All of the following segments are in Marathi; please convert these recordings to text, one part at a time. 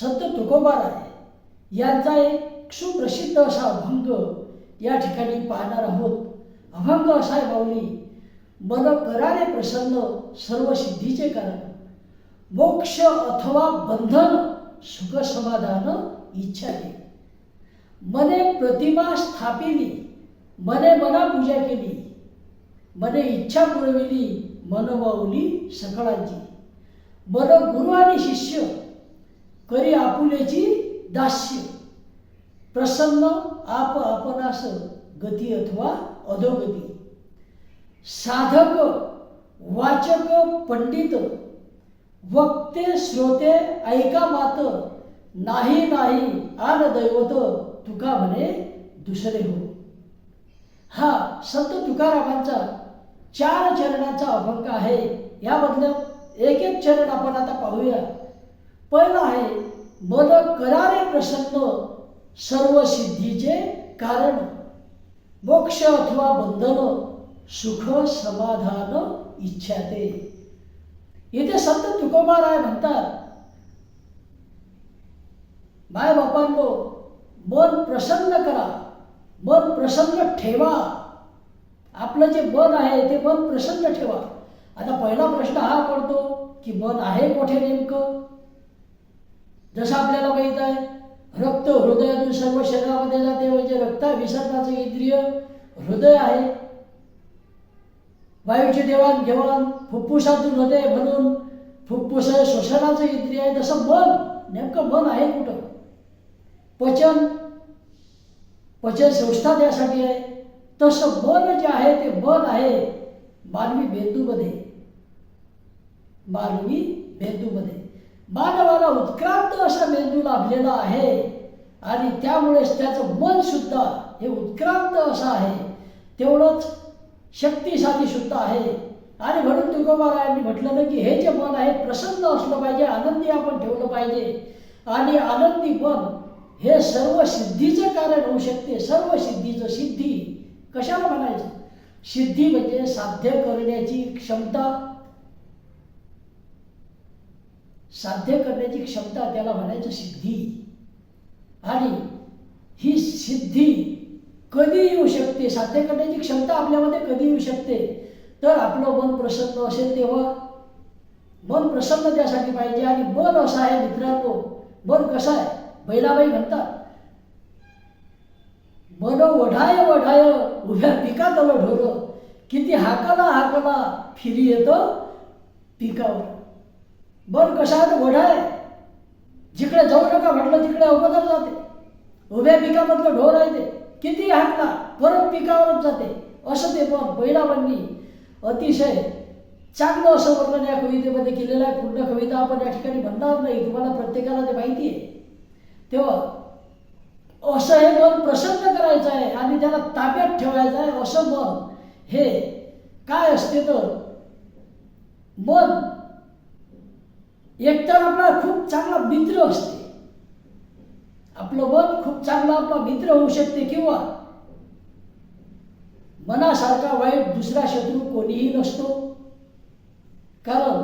संत तुकोबाराय यांचा एक सुप्रसिद्ध असा अभंग या ठिकाणी पाहणार आहोत. अभंग असाय आहे माऊली मन कराने प्रसन्न सर्व सिद्धीचे कारण. मोक्ष अथवा बंधन सुख समाधान इच्छा आहे. मने प्रतिमा स्थापिली मने मना पूजा केली मने इच्छा पुरविली मन सकळांची. मन गुरु आणि शिष्य करी आपुलेची दास्य. प्रसन्न आप आपणास गती अथवा अधोगती. साधक वाचक पंडित वक्ते श्रोते ऐका मात नाही नाही आन दैवत तुका म्हणे दुसरे हो. हा संत तुकारामांचा चार चरणाचा अभंग आहे. यामधलं एक एक चरण आपण आता पाहूया. पहिलं आहे. मन करारे प्रसन्न सर्व सिद्धीचे कारण. मोक्ष अथवा बंधन सुख समाधान इच्छा ते इथे संत तुकोबाराय म्हणतात माय बापांनो मन प्रसन्न करा. मन प्रसन्न ठेवा. आपलं जे मन आहे ते मन प्रसन्न ठेवा. आता पहिला प्रश्न हा पडतो की मन आहे कोठे नेमकं? जसं आपल्याला माहीत आहे रक्त हृदयातून सर्व शरीरामध्ये जाते म्हणजे रक्त विसर्गाचं इंद्रिय हृदय आहे. वायूची देवाणघेवाण फुफ्फुसातून होते म्हणून फुफ्फुस हे श्वसनाचं इंद्रिय आहे. तसं मन नेमकं मन आहे कुठं? पचन पचन संस्था त्यासाठी आहे. तसं मन जे आहे ते मन आहे मानवी बेंदूमध्ये मानवी बेंदूमध्ये मानवाला उत्क्रांत असा मेंदू लाभलेला आहे. आणि त्यामुळेच त्याचं मन सुद्धा हे उत्क्रांत असं आहे. तेवढंच शक्तिशाली सुद्धा आहे. आणि म्हणून तुकोबारायांनी म्हटलं ना की हे जे मन आहे प्रसन्न असलं पाहिजे आनंदी आपण ठेवलं पाहिजे. आणि आनंदी मन हे सर्व सिद्धीचं कारण होऊ शकते. सर्व सिद्धीचं सिद्धी कशाला म्हणायचं? सिद्धी म्हणजे साध्य करण्याची क्षमता साध्य करण्याची क्षमता त्याला म्हणायचं सिद्धी. आणि ही सिद्धी कधी येऊ शकते? साध्य करण्याची क्षमता आपल्यामध्ये कधी येऊ शकते? तर आपलं मन प्रसन्न असेल तेव्हा. मन प्रसन्न त्यासाठी पाहिजे. आणि मन असं आहे मित्रांनो मन कसं आहे? बैलाबाई म्हणतात मन वढाय वढाय उभ्या पिकात आलं ढोरं. किती हाकला हाकला फिरी येतं पिकावर. मन कसं आहे. जिकडे जाऊ नका म्हटलं तिकडे अगोदर जाते. उभ्या पिकामधलं ढोर आहे ते. किती हाकला परत पिकावरच जाते. असं ते पण बैलाबांनी अतिशय चांगलं असं वर्णन या कवितेमध्ये केलेलं आहे. पूर्ण कविता आपण या ठिकाणी म्हणणार नाही. तुम्हाला प्रत्येकाला ते माहिती आहे. तेव्हा असं हे मन प्रसन्न करायचं आहे आणि त्याला ताब्यात ठेवायचं आहे. असं मन हे काय असते तर मन एकतर आपला खूप चांगला मित्र असते. आपलं मन खूप चांगला आपला मित्र होऊ शकते किंवा मनासारखा वाईट दुसरा शत्रू कोणीही नसतो. कारण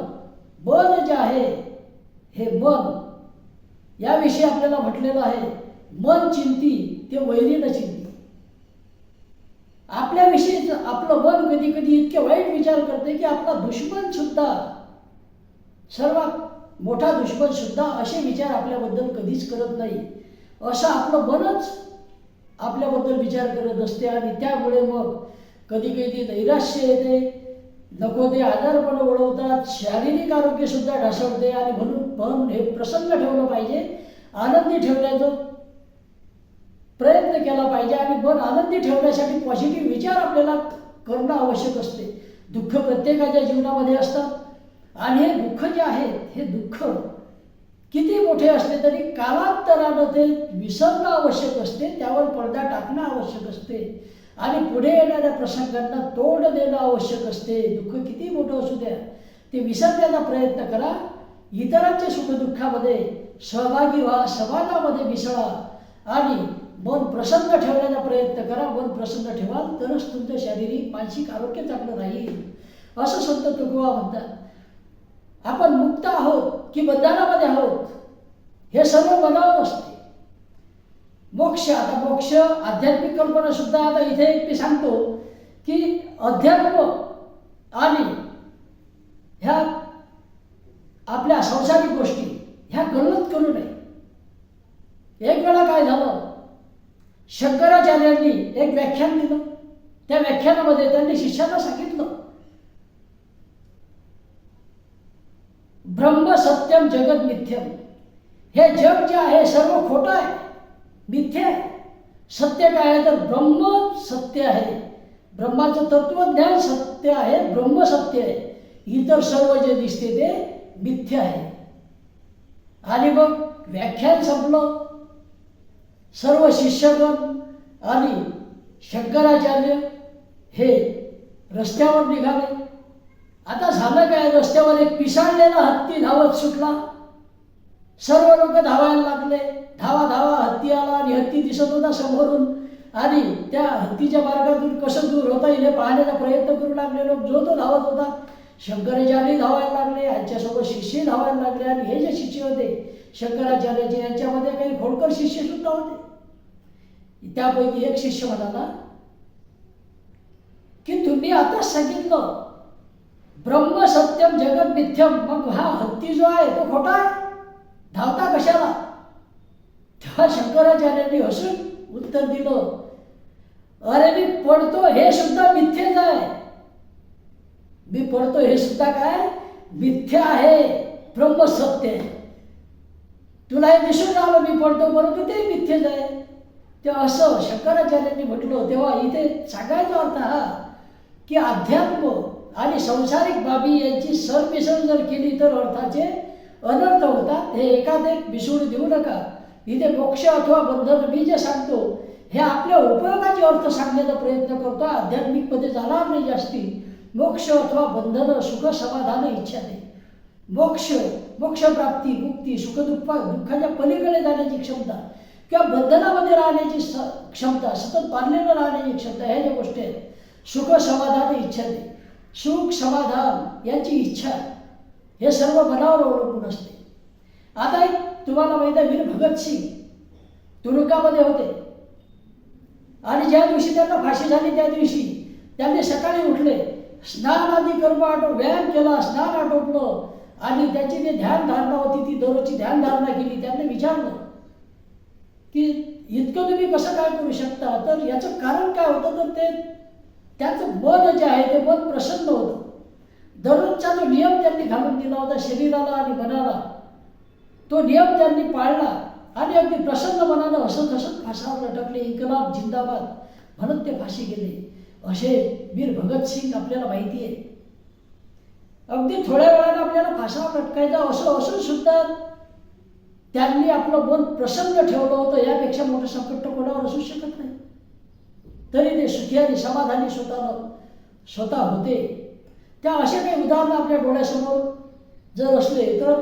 मन जे आहे हे मन याविषयी आपल्याला म्हटलेलं आहे मन चिंती ते वैरीनं चिंती. आपल्याविषयी आपलं मन कधी कधी इतके वाईट विचार करते की आपला दुश्मन सुद्धा सर्वात मोठा दुश्मन सुद्धा असे विचार आपल्याबद्दल कधीच करत नाही. असं आपलं मनच आपल्याबद्दल विचार करत असते आणि त्यामुळे मग कधी कधी नैराश्य येते नको ते आजारपण ओळवतात शारीरिक आरोग्य सुद्धा ढासळते आणि म्हणून मन हे प्रसन्न ठेवलं पाहिजे आनंदी ठेवण्याचं प्रयत्न केला पाहिजे आणि मन आनंदी ठेवण्यासाठी पॉझिटिव्ह विचार आपल्याला करणं आवश्यक असते. दुःख प्रत्येकाच्या जीवनामध्ये असतात. आणि हे दुःख जे आहेत हे दुःख किती मोठे असले तरी कालांतरानं ते विसरणं आवश्यक असते त्यावर पडदा टाकणं आवश्यक असते. आणि पुढे येणाऱ्या प्रसंगांना तोंड देणं आवश्यक असते. दुःख किती मोठं असू द्या ते विसरण्याचा प्रयत्न करा. इतरांच्या सुखदुःखामध्ये सहभागी व्हा समाजामध्ये मिसळा. आणि मन प्रसन्न ठेवण्याचा प्रयत्न करा. मन प्रसन्न ठेवाल तरच तुमचं शारीरिक मानसिक आरोग्य चांगलं राहील. असं संत तुकोबा म्हणतात. आपण मुक्त आहोत की बंधनामध्ये आहोत हे सर्व मनावर असते. मोक्ष आता मोक्ष आध्यात्मिक कल्पना सुद्धा आता इथे एक मी सांगतो की अध्यात्म आणि ह्या आपल्या संसारिक गोष्टी ह्या गणत करू नये. एक वेळा काय झालं? शंकराचार्यांनी एक व्याख्यान दिलं. त्या व्याख्यानामध्ये त्यांनी शिष्याला सांगितलं. ब्रह्म सत्यम जगत मिथ्यम. हे जग जे आहे सर्व खोटं आहे. मिथ्य आहे. सत्य काय आहे तर ब्रह्म सत्य आहे. ब्रह्माचं तत्वज्ञान सत्य आहे ब्रह्म सत्य आहे. इतर सर्व जे दिसते ते मिथ्य आहे. आणि मग व्याख्यान संपलं. सर्व शिष्यगण आणि शंकराचार्य हे रस्त्यावर निघाले. आता झालं काय? रस्त्यावर एक पिसाळलेला हत्ती धावत सुटला. सर्व लोक धावायला लागले. धावा धावा हत्ती आला आणि हत्ती दिसत होता समोरून. आणि त्या हत्तीच्या मार्गातून कसं दूर होता येईल हे पाहण्याचा प्रयत्न करू लागले लोक. जो तो धावत होता शंकराचार्य धावायला लागले यांच्यासोबत शिष्य धावायला लागले आणि हे जे शिष्य होते शंकराचार्याचे यांच्यामध्ये काही खोडकर शिष्य सुद्धा होते. त्यापैकी एक शिष्य म्हणाला की तुम्ही आता सांगितलं ब्रह्म सत्यम जगत मिथ्यम. मग हा हत्ती जो आहे तो खोटा आहे? धावता कशाला? तेव्हा शंकराचार्यांनी हसून उत्तर दिलं अरे मी पडतो हे सुद्धा मिथ्येच आहे. मी पडतो हे सुद्धा काय? मिथ्य आहे. ब्रह्म सत्य आहे. तुला हे दिसून आलं मी पडतो परंतु ते मिथ्येच आहे. ते असं शंकराचार्यांनी म्हटलं. तेव्हा इथे सांगायचा अर्थ हा की अध्यात्म आणि संसारिक बाबी यांची सरमिसळ जर केली तर अर्थाचे अनर्थ होतात. हे एकादेक मिसळून देऊ नका. इथे मोक्ष अथवा बंधन मी जे सांगतो हे आपल्या उपयोगाचे अर्थ सांगण्याचा प्रयत्न करतो. आध्यात्मिकमध्ये जाणार नाही जास्ती. मोक्ष अथवा बंधन सुख समाधान इच्छा नाही. मोक्ष मोक्षप्राप्ती मुक्ती सुखदुःख दुःखाच्या पलीकडे जाण्याची क्षमता किंवा बंधनामध्ये राहण्याची क्षमता सतत पारलेलं राहण्याची क्षमता ह्या ज्या गोष्टी आहेत सुख समाधान इच्छा नाही. सुख समाधान यांची इच्छा हे सर्व मनावर अवलंबून असते. आता एक तुम्हाला माहिती आहे वीर भगतसिंग तुरुंगामध्ये होते. आणि ज्या दिवशी त्यांना फाशी झाली त्या दिवशी त्यांनी सकाळी उठले स्नान आदी कर्म आटो व्यायाम केला स्नान आटोपलं आणि त्याची जी ध्यानधारणा होती ती दररोजची ध्यानधारणा केली त्यांनी विचारलं की इतकं तुम्ही कसं काय करू शकता? तर याचं कारण काय होतं? तर ते त्याचं मन जे आहे ते मन प्रसन्न होतं. दररोजचा जो नियम त्यांनी घालून दिला होता शरीराला आणि मनाला तो नियम त्यांनी पाळला आणि अगदी प्रसन्न मनानं हसत हसत फासावर लटकले इन्कलाब जिंदाबाद म्हणत ते फाशी गेले. असे वीर भगतसिंग आपल्याला माहिती आहे. अगदी थोड्या वेळानं आपल्याला फासावर लटकायचा असं असून सुद्धा त्यांनी आपलं मन प्रसन्न ठेवलं होतं. यापेक्षा मोठं संकट कोणावर असू शकत तरी ते सुखी आणि समाधानी स्वतः स्वतः होते. त्या असे काही उदाहरणं आपल्या डोळ्यासमोर जर असले तर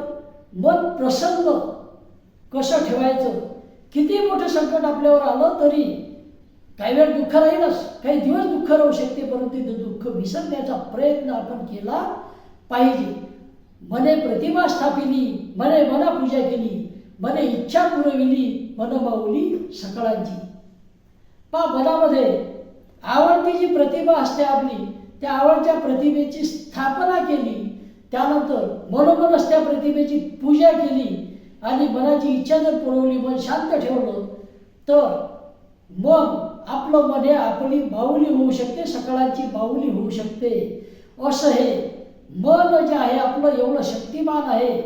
मन प्रसन्न कसं ठेवायचं? किती मोठं संकट आपल्यावर आलं तरी काही वेळ दुःख राहीलच. काही दिवस दुःख राहू शकते परंतु ते दुःख विसरण्याचा प्रयत्न आपण केला पाहिजे. मने प्रतिमा स्थापिली मने मना पूजा केली मने इच्छा पुरविली मन माऊली सकळांची. पा मनामध्ये आवडती जी प्रतिभा असते आपली त्या आवडत्या प्रतिभेची स्थापना केली त्यानंतर मनोमनच त्या प्रतिभेची पूजा केली आणि मनाची इच्छा जर पुरवली मन शांत ठेवलं तर मग आपलं मन हे आपली बाहुली होऊ शकते सकाळाची बाहुली होऊ शकते. असं हे मन जे आहे आपलं एवढं शक्तिमान आहे.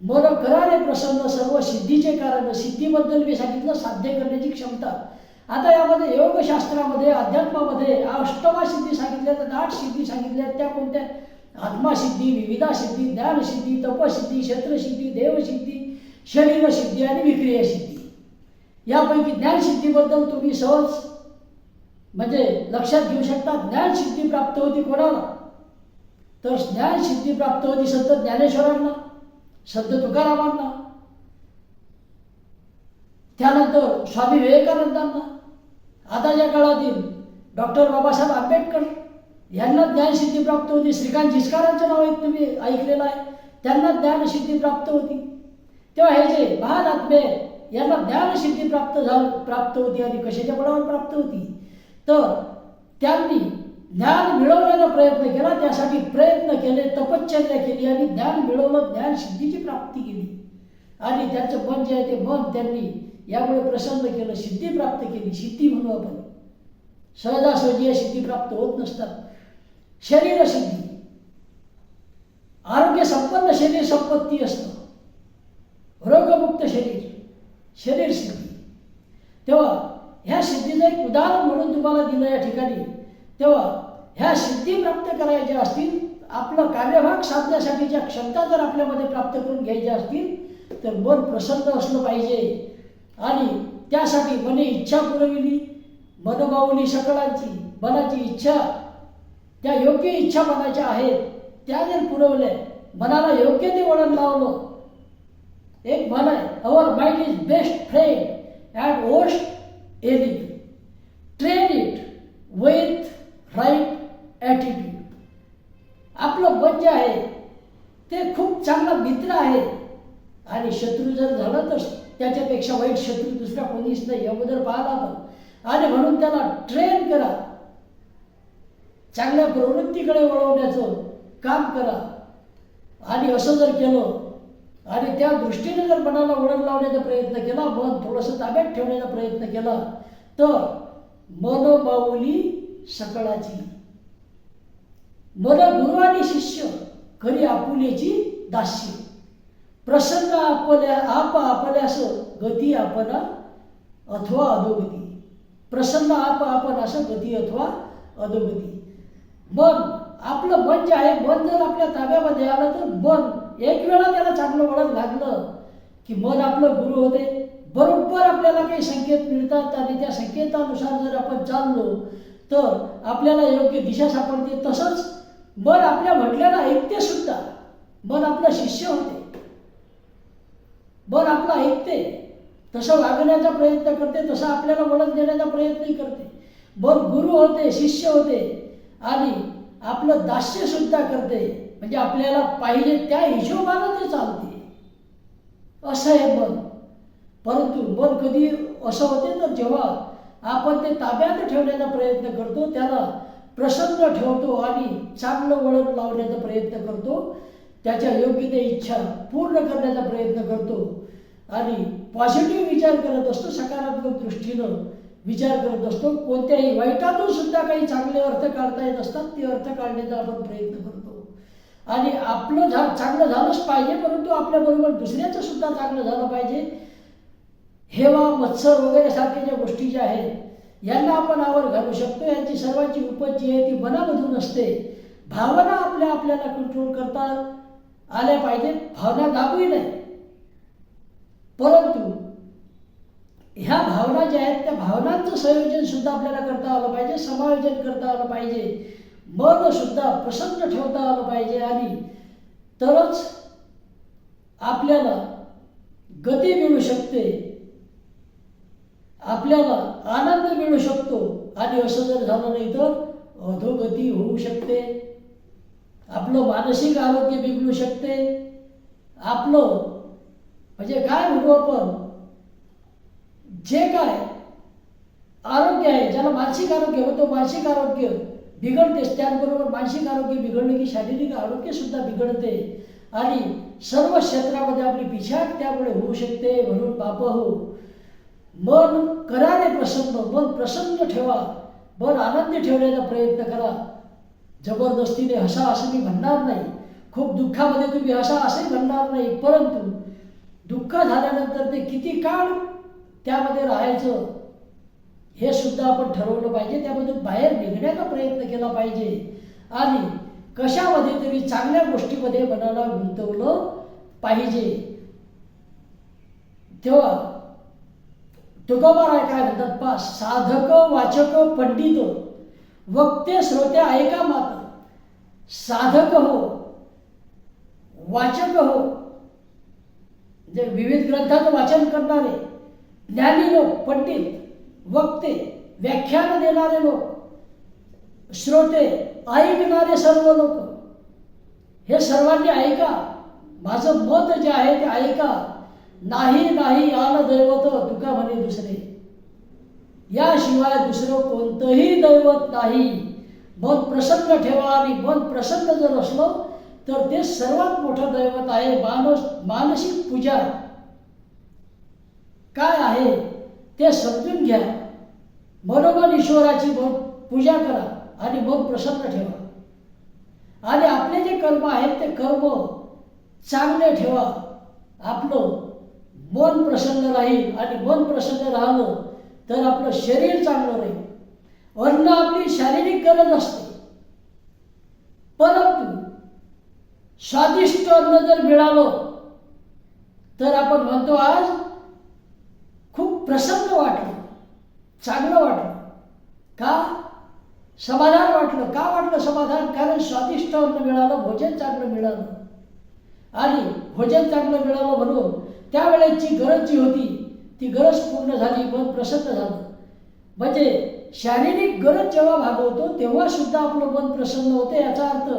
मन कराने प्रसन्न सर्व सिद्धीचे कारण सिद्धीबद्दल मी सांगितलं साध्य करण्याची क्षमता. आता यामध्ये योगशास्त्रामध्ये अध्यात्मामध्ये अष्टमा सिद्धी सांगितल्या तर आठ सिद्धी सांगितल्या त्या कोणत्या? आत्मासिद्धी विविधासिद्धी ज्ञानसिद्धी तपसिद्धी क्षेत्रसिद्धी देवसिद्धी शरीरसिद्धी आणि विक्रियासिद्धी. यापैकी ज्ञानसिद्धीबद्दल तुम्ही सहज म्हणजे लक्षात घेऊ शकता ज्ञानसिद्धी प्राप्त होती कोणाला? तर ज्ञानसिद्धी प्राप्त होती संत ज्ञानेश्वरांना संत तुकारामांना. त्यानंतर स्वामी विवेकानंदांना. आताच्या काळातील डॉक्टर बाबासाहेब आंबेडकर यांना ज्ञानसिद्धी प्राप्त होती. श्रीकांत जिचकारांचं नाव एक तुम्ही ऐकलेलं आहे. त्यांना ज्ञानसिद्धी प्राप्त होती. तेव्हा हे जे महात्मे यांना ज्ञानसिद्धी प्राप्त झाल प्राप्त होती आणि कशाच्या बळावर प्राप्त होती? तर त्यांनी ज्ञान मिळवण्याचा प्रयत्न केला. त्यासाठी प्रयत्न केले तपश्चर्या केली आणि ज्ञान मिळवलं ज्ञानसिद्धीची प्राप्ती केली. आणि त्यांचं मन जे आहे ते मन त्यांनी यामुळे प्रसन्न केलं सिद्धी प्राप्त केली. सिद्धी म्हणू आपण. सहजासहजी या सिद्धी प्राप्त होत नसतात. शरीर सिद्धी. आरोग्य संपन्न शरीर संपत्ती असतं. रोगमुक्त शरीर शरीर सिद्धी. तेव्हा ह्या सिद्धीचं एक उदाहरण म्हणून तुम्हाला दिलं या ठिकाणी तेव्हा ह्या सिद्धी प्राप्त करायच्या असतील आपलं कार्यभाग साधण्यासाठीच्या क्षमता जर आपल्यामध्ये प्राप्त करून घ्यायच्या असतील तर मन प्रसन्न असलं पाहिजे. आणि त्यासाठी मने इच्छा पुरविली. मनमाऊली सकळांची मनाची इच्छा त्या योग्य इच्छा मनाच्या आहेत त्या जर पुरवल्या मनाला योग्य ते वळण लावलं. एक म्हण आहे our mind is best friend and worst enemy train it with right attitude आपलं मन जे आहे ते खूप चांगला मित्र आहे. आणि शत्रू जर झालं तर त्याच्यापेक्षा वाईट शत्रू दुसरा कोणीच नाही. अगोदर पाहत आपण. आणि म्हणून त्याला ट्रेन करा. चांगल्या प्रवृत्तीकडे वळवण्याचं काम करा. आणि असं जर केलं आणि त्या दृष्टीने जर मनाला वळण लावण्याचा प्रयत्न केला मन थोडंसं ताब्यात ठेवण्याचा प्रयत्न केला तर मन बाहुली सकळाची. मन गुरु आणि शिष्य खरी आपुलेची दास्य प्रसन्न आपल्या आप आपल्यास गती आपण अथवा अधोगती. प्रसन्न आप आपण असं गती अथवा अधोगती. मन आपलं मन जे आहे मन जर आपल्या ताब्यामध्ये आलं तर मन एक वेळा त्याला चांगलं वळण लागलं की मन आपलं गुरु होते. बरोबर आपल्याला काही संकेत मिळतात आणि त्या संकेतानुसार जर आपण चाललो तर आपल्याला योग्य दिशा सापडते. तसंच मन आपल्या म्हटल्याला ऐकते सुद्धा मन आपलं शिष्य होते. बर आपलं ऐकते. तसं वागण्याचा प्रयत्न करते तसं आपल्याला वळण देण्याचा प्रयत्नही करते. बर गुरु होते शिष्य होते आणि आपलं दास्य सुद्धा करते. म्हणजे आपल्याला पाहिजे त्या हिशोबानं ते चालते. असं आहे मन परंतु मन कधी असं होते तर जेव्हा आपण ते ताब्यात ठेवण्याचा प्रयत्न करतो त्याला प्रसन्न ठेवतो आणि चांगलं वळण लावण्याचा प्रयत्न करतो त्याच्या योग्य ते इच्छा पूर्ण करण्याचा प्रयत्न करतो. आणि पॉझिटिव्ह विचार करत असतो सकारात्मक दृष्टीनं विचार करत असतो. कोणत्याही वाईटातून सुद्धा काही चांगले अर्थ काढता येत असतात ते अर्थ काढण्याचा आपण प्रयत्न करतो. आणि आपलं झा चांगलं झालंच पाहिजे परंतु आपल्याबरोबर दुसऱ्याचं सुद्धा चांगलं झालं पाहिजे. हेवा मत्सर वगैरे सारख्या ज्या गोष्टी ज्या आहेत यांना आपण आवर घालू शकतो. यांची सर्वांची उपज जी आहे ती मनामधून असते. भावना आपल्या आपल्याला कंट्रोल करतात. आल्या पाहिजेत भावना दाबूही नाही. परंतु ह्या भावना ज्या आहेत त्या भावनांचं संयोजन सुद्धा आपल्याला करता आलं पाहिजे समायोजन करता आलं पाहिजे. मन सुद्धा प्रसन्न ठेवता आलं पाहिजे आणि तरच आपल्याला गती मिळू शकते. आपल्याला आनंद मिळू शकतो. आणि असं जर झालं नाही तर अधोगती होऊ शकते. आपलं मानसिक आरोग्य बिघडू शकते. आपलं म्हणजे काय म्हणू आपण? जे काय आरोग्य आहे ज्याला मानसिक आरोग्य होतं मानसिक आरोग्य बिघडतेच त्याचबरोबर मानसिक आरोग्य बिघडलं की शारीरिक आरोग्य सुद्धा बिघडते. आणि सर्व क्षेत्रामध्ये आपली पिछाड त्यामुळे होऊ शकते म्हणून बापा हो. मन कराने प्रसन्न मन प्रसन्न ठेवा. मन आनंदी ठेवण्याचा प्रयत्न करा. जबरदस्तीने हसा असं मी म्हणणार नाही. खूप दुःखामध्ये तुम्ही हसा असंही म्हणणार नाही. परंतु दुःख झाल्यानंतर ते किती काळ त्यामध्ये राहायचं हे सुद्धा आपण ठरवलं पाहिजे. त्यामधून बाहेर निघण्याचा प्रयत्न केला पाहिजे. आणि कशामध्ये तरी चांगल्या गोष्टीमध्ये मनाला गुंतवलं पाहिजे. तेव्हा तुकोबाराय काय म्हणतात पा साधक वाचक पंडित वक्ते श्रोते ऐका मात्र. साधक हो वाचक हो. जे विविध ग्रंथाचं वाचन करणारे ज्ञानी लोक पंडित वक्ते व्याख्यान देणारे लोक श्रोते ऐकणारे सर्व लोक हे सर्वांनी ऐका. माझं मत जे आहे ते ऐका. नाही नाही आल दैवत तुका म्हणे दुसरे. याशिवाय दुसरं कोणतंही दैवत नाही. मन प्रसन्न ठेवा आणि मन प्रसन्न जर असलो तर ते सर्वात मोठं दैवत आहे मानस मानसिक पूजा. काय आहे? ते समजून घ्या. मनोमन ईश्वराची पूजा करा आणि मन प्रसन्न ठेवा. आणि आपले जे कर्म आहेत ते कर्म चांगले ठेवा. आपलं मन प्रसन्न राहील आणि मन प्रसन्न राहिलं तर आपलं शरीर चांगलं राहील. अन्न आपली शारीरिक गरज असते. परंतु स्वादिष्ट अन्न जर मिळालं तर आपण म्हणतो आज खूप प्रसन्न वाटलं चांगलं वाटलं. का? समाधान वाटलं. का वाटलं समाधान? कारण स्वादिष्ट अन्न मिळालं भोजन चांगलं मिळालं. आणि भोजन चांगलं मिळालं म्हणून त्यावेळेची गरज जी होती ती गरज पूर्ण झाली मन प्रसन्न झालं. म्हणजे शारीरिक गरज जेव्हा भागवतो तेव्हा सुद्धा आपलं मन प्रसन्न होते याचा अर्थ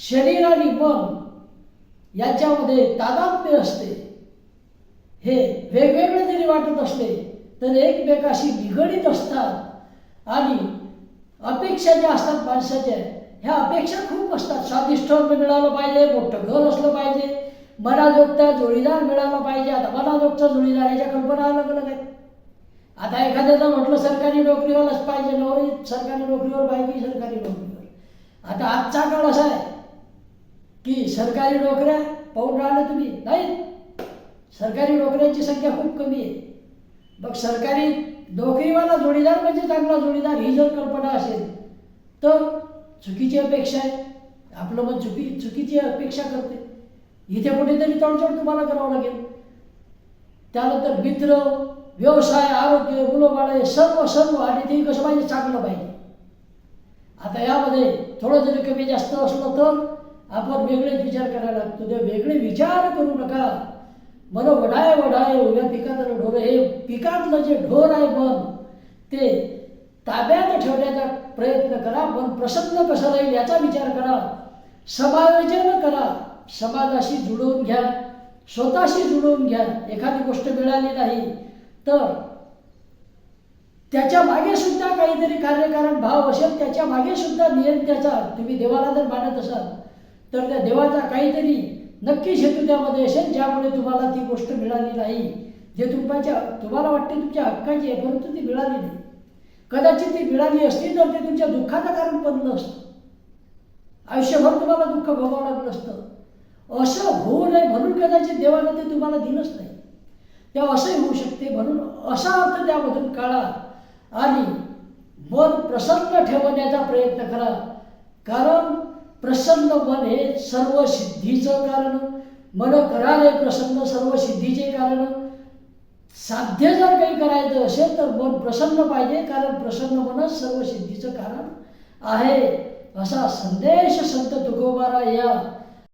शरीर आणि मन याच्यामध्ये तादात्म्य असते. हे वेगवेगळे जरी वाटत असले तर एकमेकाशी निगडीत असतात आणि अपेक्षा ज्या असतात माणसाच्या ह्या अपेक्षा खूप असतात. स्वादिष्ट मिळालं पाहिजे मोठं घर असलं पाहिजे मनाजोगता जोडीदार मिळाला पाहिजे आता मनाजोगचा जोडीदार याच्या कल्पना अलग अलग आहेत आता एखाद्याचं म्हटलं सरकारी नोकरीवालाच पाहिजे नवरी सरकारी नोकरीवर बायकी सरकारी नोकरीवर. आता आजचा काळ असा आहे की सरकारी नोकऱ्या पाहून राहिलं तुम्ही नाही. सरकारी नोकऱ्यांची संख्या खूप कमी आहे. मग सरकारी नोकरीवाला जोडीदार म्हणजे चांगला जोडीदार ही जर कल्पना असेल तर चुकीची अपेक्षा आहे. आपलं मन चुकी चुकीची अपेक्षा करते. इथे कुठेतरी तडजोड तुम्हाला करावं लागेल. त्यानंतर मित्र व्यवसाय आरोग्य मुलं सर्व सर्व आणि ते कसं पाहिजे चांगलं पाहिजे. आता यामध्ये थोडं जरी कमी जास्त असलं तर आपण वेगळेच विचार करायला लागतो. ते वेगळे विचार करू नका. मन वढाय वडाय उभ्या पिकातलं ढोर. हे पिकातलं जे ढोर आहे मन ते ताब्यात ठेवण्याचा प्रयत्न करा. मन प्रसन्न कसं राहील याचा विचार करा. समायोजन करा. समाजाशी जुळवून घ्या. स्वतःशी जुळवून घ्या. एखादी गोष्ट मिळाली नाही तर त्याच्यामागे सुद्धा काहीतरी कार्यकारण भाव असेल त्याच्यामागे सुद्धा नियंत्याचा तुम्ही देवाला जर मानत असाल तर त्या देवाचा काहीतरी नक्कीच हेतू त्यामध्ये असेल ज्यामुळे तुम्हाला ती गोष्ट मिळाली नाही. जे तुमच्या तुम्हाला वाटते तुमच्या हक्काची आहे परंतु ती मिळाली नाही. कदाचित ती मिळाली असती तर ते तुमच्या दुःखाचं कारण बनलं असतं. आयुष्यभर तुम्हाला दुःख भोगावं लागलं असतं. असं होऊ नये म्हणून कदाचित देवानं ते तुम्हाला दिलंच नाही. तेव्हा असंही होऊ शकते म्हणून असा अर्थ त्यामधून काढा. आणि मन प्रसन्न ठेवण्याचा प्रयत्न करा. कारण प्रसन्न मन हे सर्व सिद्धीचं कारण. मन करावे प्रसन्न सर्व सिद्धीचे कारण. साध्य जर काही करायचं असेल तर मन प्रसन्न पाहिजे कारण प्रसन्न मनच सर्व सिद्धीचं कारण आहे. असा संदेश संत तुकोबारा या